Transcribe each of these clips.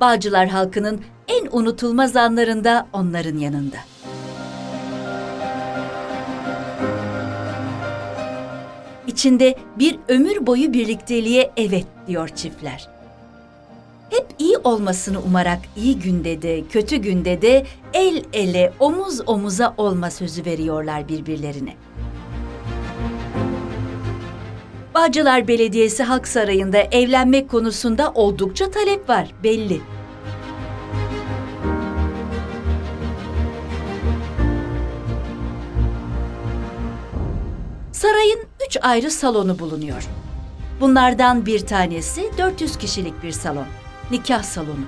Bağcılar halkının en unutulmaz anlarında onların yanında. İçinde bir ömür boyu birlikteliğe evet diyor çiftler. Hep iyi olmasını umarak iyi günde de kötü günde de el ele omuz omuza olma sözü veriyorlar birbirlerine. Bağcılar Belediyesi Halk Sarayı'nda evlenmek konusunda oldukça talep var belli. Ayrı salonu bulunuyor. Bunlardan bir tanesi 400 kişilik bir salon. Nikah salonu.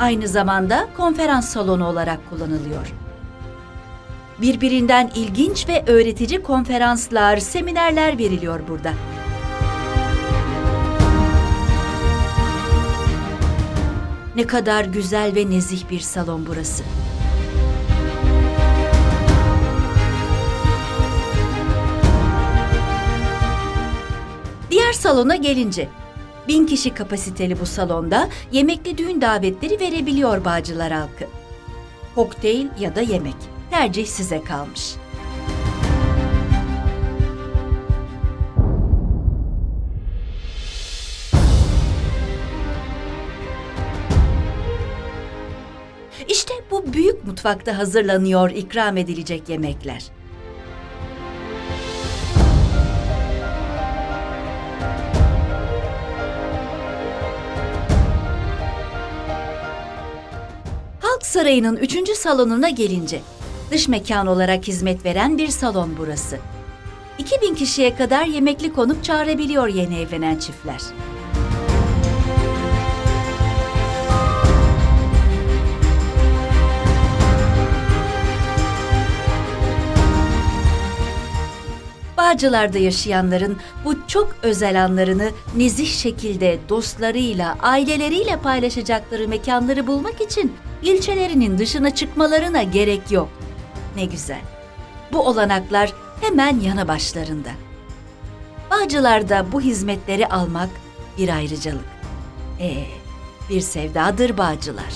Aynı zamanda konferans salonu olarak kullanılıyor. Birbirinden ilginç ve öğretici konferanslar, seminerler veriliyor burada. Ne kadar güzel ve nezih bir salon burası. Salona gelince, bin kişi kapasiteli bu salonda yemekli düğün davetleri verebiliyor Bağcılar halkı. Kokteyl ya da yemek, tercih size kalmış. İşte bu büyük mutfakta hazırlanıyor ikram edilecek yemekler. Halk Sarayı'nın üçüncü salonuna gelince, dış mekan olarak hizmet veren bir salon burası. 2000 kişiye kadar yemekli konuk çağırabiliyor yeni evlenen çiftler. Bağcılar'da yaşayanların bu çok özel anlarını nezih şekilde dostlarıyla, aileleriyle paylaşacakları mekanları bulmak için ilçelerinin dışına çıkmalarına gerek yok. Ne güzel. Bu olanaklar hemen yanı başlarında. Bağcılar'da bu hizmetleri almak bir ayrıcalık. Ee, bir sevdadır Bağcılar.